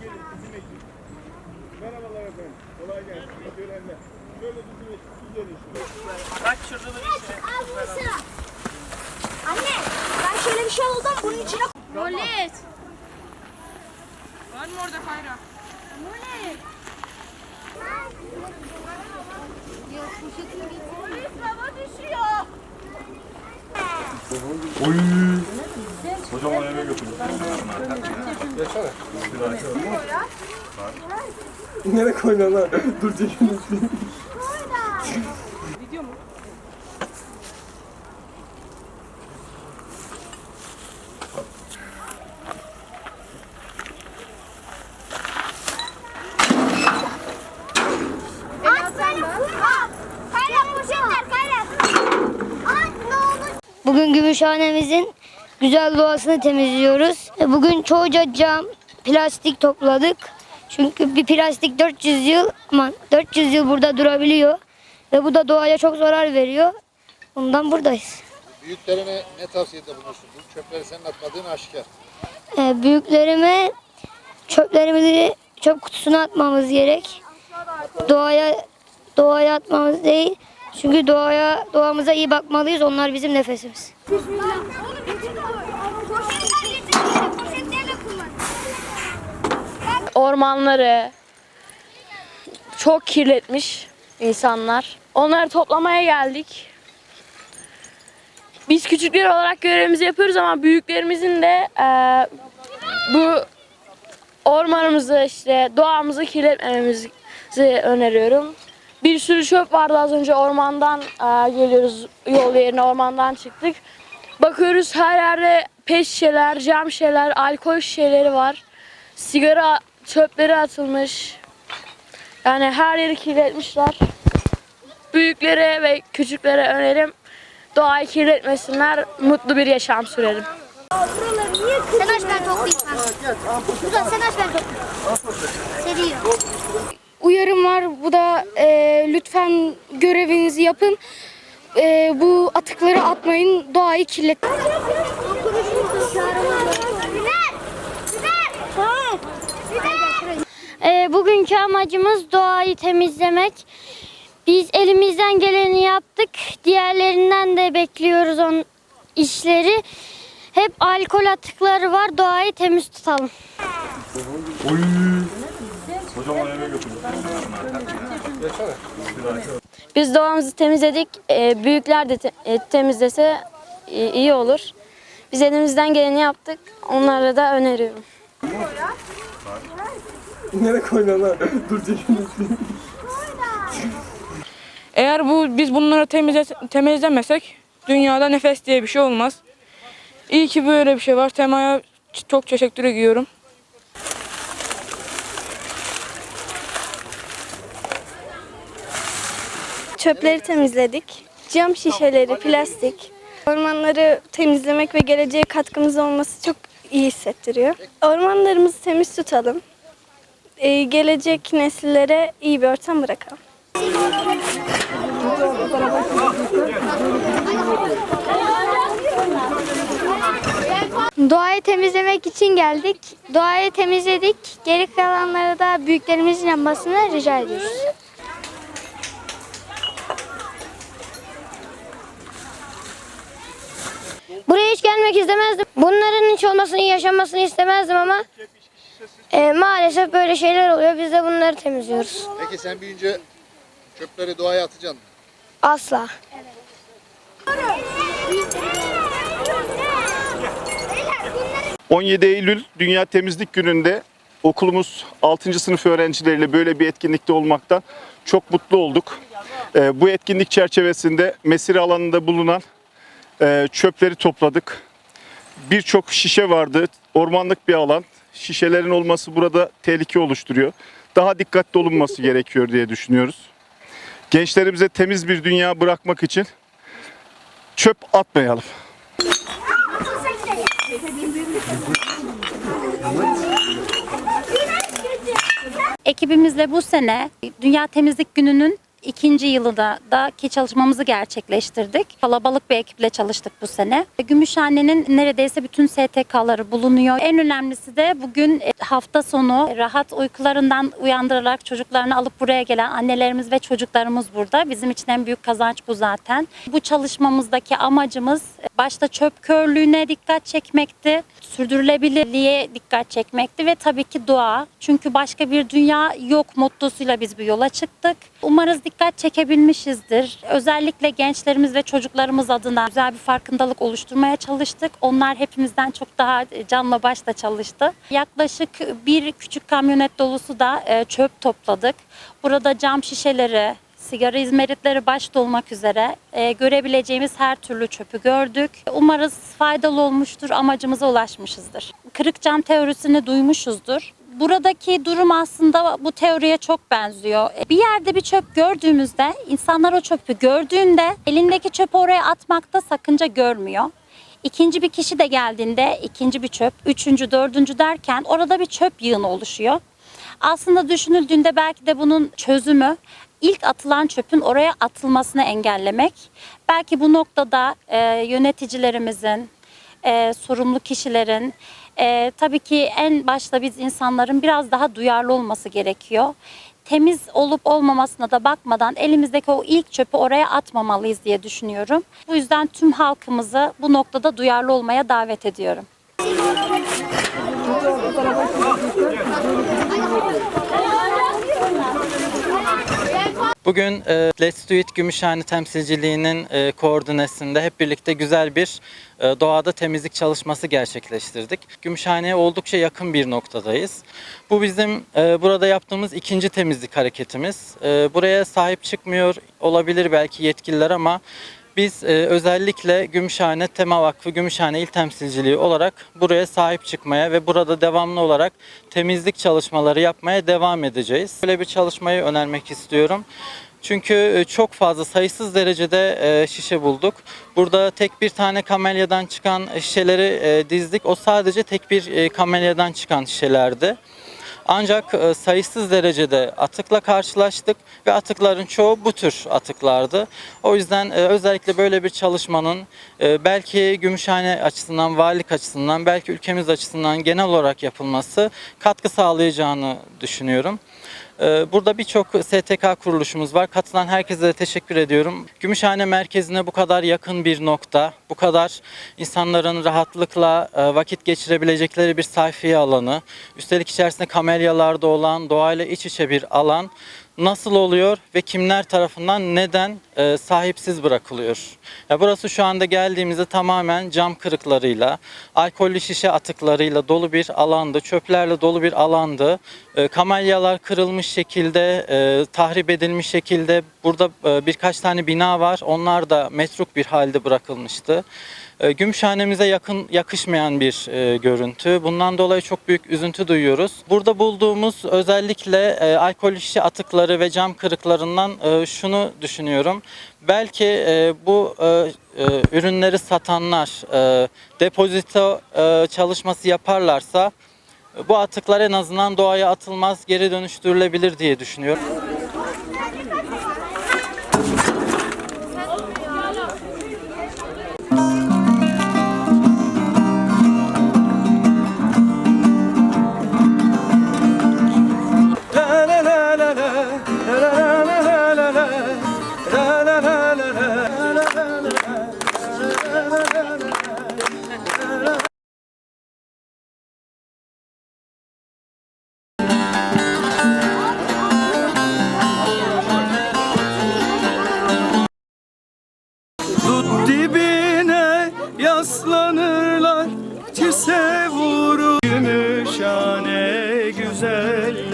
gelin bizim ekip. Merhabalar efendim. Kolay gelsin. İyi törenler. Şöyle bizim ekip bir gelin şuraya. Anne ben şöyle bir şey buldum bunun içine Rolet. Var mı orada Kayra? Rolet. Polis Oy. Kocaman eve götürdüm. Nereye koyuyorsun lan? Dur çekin. Video mu? Bugün Gümüşhanemizin güzel doğasını temizliyoruz. E, Bugün çoğuca cam, plastik topladık. Çünkü bir plastik 400 yıl, aman 400 yıl burada durabiliyor. Ve bu da doğaya çok zarar veriyor. Bundan buradayız. Büyüklerine ne tavsiyede bulunursun? Bu çöpleri senin atmadığın aşikar. E, büyüklerime çöplerimizi çöp kutusuna atmamız gerek. Doğaya doğaya atmamız değil. Çünkü doğaya doğamıza iyi bakmalıyız. Onlar bizim nefesimiz. Ormanları çok kirletmiş insanlar. Onları toplamaya geldik. Biz küçükler olarak görevimizi yapıyoruz ama büyüklerimizin de eee, bu ormanımızı işte doğamızı kirletmememizi öneriyorum. Bir sürü çöp vardı az önce ormandan eee, geliyoruz yol yerine ormandan çıktık. Bakıyoruz her yerde pet şişeler, cam şişeler, alkol şişeleri var sigara çöpleri atılmış. Yani her yeri kirletmişler. Büyüklere ve küçüklere önerim doğayı kirletmesinler, mutlu bir yaşam sürelim. Sen aç ben toplayayım. Uzan sen aç ben toplayayım. Seriyor. uyarım var. Bu da e, lütfen görevinizi yapın. E, bu atıkları atmayın. Doğayı kirlet. Ee, bugünkü amacımız doğayı temizlemek. Biz elimizden geleni yaptık. Diğerlerinden de bekliyoruz on işleri. Hep alkol atıkları var. Doğayı temiz tutalım. Oy. Kocaman eve götürdüm. Biz doğamızı temizledik. Ee, büyükler de te- e, temizlese e, iyi olur. Biz elimizden geleni yaptık. Onlara da öneriyorum. Nereye koyuyorsun lan? Dur çekin. Eğer bu biz bunları temizle, temizlemesek dünyada nefes diye bir şey olmaz. İyi ki böyle bir şey var. Temaya çok teşekkür ediyorum. Çöpleri temizledik. Cam şişeleri, plastik. Ormanları temizlemek ve geleceğe katkımız olması çok iyi hissettiriyor. Ormanlarımızı temiz tutalım. E, gelecek nesillere iyi bir ortam bırakalım. Doğayı temizlemek için geldik. Doğayı temizledik. Geri kalanları da büyüklerimizin yapmasını rica ediyoruz. Buraya hiç gelmek istemezdim. Bunların hiç olmasını, yaşamasını istemezdim ama e, maalesef böyle şeyler oluyor. Biz de bunları temizliyoruz. Peki sen büyüyünce çöpleri doğaya atacaksın. mı? Asla. 17 Eylül Dünya Temizlik Günü'nde okulumuz 6. sınıf öğrencileriyle böyle bir etkinlikte olmaktan çok mutlu olduk. Ee, bu etkinlik çerçevesinde mesire alanında bulunan e, çöpleri topladık. Birçok şişe vardı. Ormanlık bir alan. Şişelerin olması burada tehlike oluşturuyor. Daha dikkatli olunması gerekiyor diye düşünüyoruz. Gençlerimize temiz bir dünya bırakmak için çöp atmayalım. Ekibimizle bu sene Dünya Temizlik Günü'nün ikinci yılında da ki çalışmamızı gerçekleştirdik. Kalabalık bir ekiple çalıştık bu sene. Gümüşhane'nin neredeyse bütün STK'ları bulunuyor. En önemlisi de bugün e, hafta sonu rahat uykularından uyandırarak çocuklarını alıp buraya gelen annelerimiz ve çocuklarımız burada. Bizim için en büyük kazanç bu zaten. Bu çalışmamızdaki amacımız e, başta çöp körlüğüne dikkat çekmekti, sürdürülebilirliğe dikkat çekmekti ve tabii ki doğa. Çünkü başka bir dünya yok mottosuyla biz bu yola çıktık. Umarız dikkat çekebilmişizdir. Özellikle gençlerimiz ve çocuklarımız adına güzel bir farkındalık oluşturmaya çalıştık. Onlar hepimizden çok daha e, canla başla çalıştı. Yaklaşık bir küçük kamyonet dolusu da e, çöp topladık. Burada cam şişeleri, sigara izmaritleri başta olmak üzere e, görebileceğimiz her türlü çöpü gördük. Umarız faydalı olmuştur, amacımıza ulaşmışızdır. Kırık cam teorisini duymuşuzdur. Buradaki durum aslında bu teoriye çok benziyor. E, Bir yerde bir çöp gördüğümüzde insanlar o çöpü gördüğünde elindeki çöpü oraya atmakta sakınca görmüyor. İkinci bir kişi de geldiğinde ikinci bir çöp, üçüncü, dördüncü derken orada bir çöp yığını oluşuyor. Aslında düşünüldüğünde belki de bunun çözümü ilk atılan çöpün oraya atılmasını engellemek. Belki bu noktada e, yöneticilerimizin, e, sorumlu kişilerin, e, tabii ki en başta biz insanların biraz daha duyarlı olması gerekiyor. Temiz olup olmamasına da bakmadan elimizdeki o ilk çöpü oraya atmamalıyız diye düşünüyorum. Bu yüzden tüm halkımızı bu noktada duyarlı olmaya davet ediyorum. Bugün e, Let's Do It Gümüşhane temsilciliğinin e, koordinesinde hep birlikte güzel bir e, doğada temizlik çalışması gerçekleştirdik. Gümüşhane'ye oldukça yakın bir noktadayız. Bu bizim e, burada yaptığımız ikinci temizlik hareketimiz. E, buraya sahip çıkmıyor olabilir belki yetkililer ama biz e, özellikle Gümüşhane Tema Vakfı Gümüşhane İl Temsilciliği olarak buraya sahip çıkmaya ve burada devamlı olarak temizlik çalışmaları yapmaya devam edeceğiz. Böyle bir çalışmayı önermek istiyorum. Çünkü e, çok fazla sayısız derecede e, şişe bulduk. Burada tek bir tane kamelyadan çıkan şişeleri e, dizdik. O sadece tek bir kamelyadan çıkan şişelerdi. Ancak e, sayısız derecede atıkla karşılaştık ve atıkların çoğu bu tür atıklardı. O yüzden e, özellikle böyle bir çalışmanın e, belki Gümüşhane açısından, valilik açısından, belki ülkemiz açısından genel olarak yapılması katkı sağlayacağını düşünüyorum. E, Burada birçok STK kuruluşumuz var. Katılan herkese de teşekkür ediyorum. Gümüşhane merkezine bu kadar yakın bir nokta, bu kadar insanların rahatlıkla e, vakit geçirebilecekleri bir sayfiye alanı, üstelik içerisinde kamelyalarda olan, doğayla iç içe bir alan nasıl oluyor ve kimler tarafından neden e, sahipsiz bırakılıyor? Ya burası şu anda geldiğimizde tamamen cam kırıklarıyla, alkollü şişe atıklarıyla dolu bir alandı, çöplerle dolu bir alandı. E, kamelyalar kırılmış şekilde, e, tahrip edilmiş şekilde burada e, birkaç tane bina var. Onlar da metruk bir halde bırakılmıştı. E, Gümüşhanemize yakın yakışmayan bir e, görüntü. Bundan dolayı çok büyük üzüntü duyuyoruz. Burada bulduğumuz özellikle e, alkol şişe atıkları ve cam kırıklarından e, şunu düşünüyorum. Belki bu ürünleri satanlar depozito çalışması yaparlarsa bu atıklar en azından doğaya atılmaz, geri dönüştürülebilir diye düşünüyorum. Çise vurur Gümüşhane güzelleri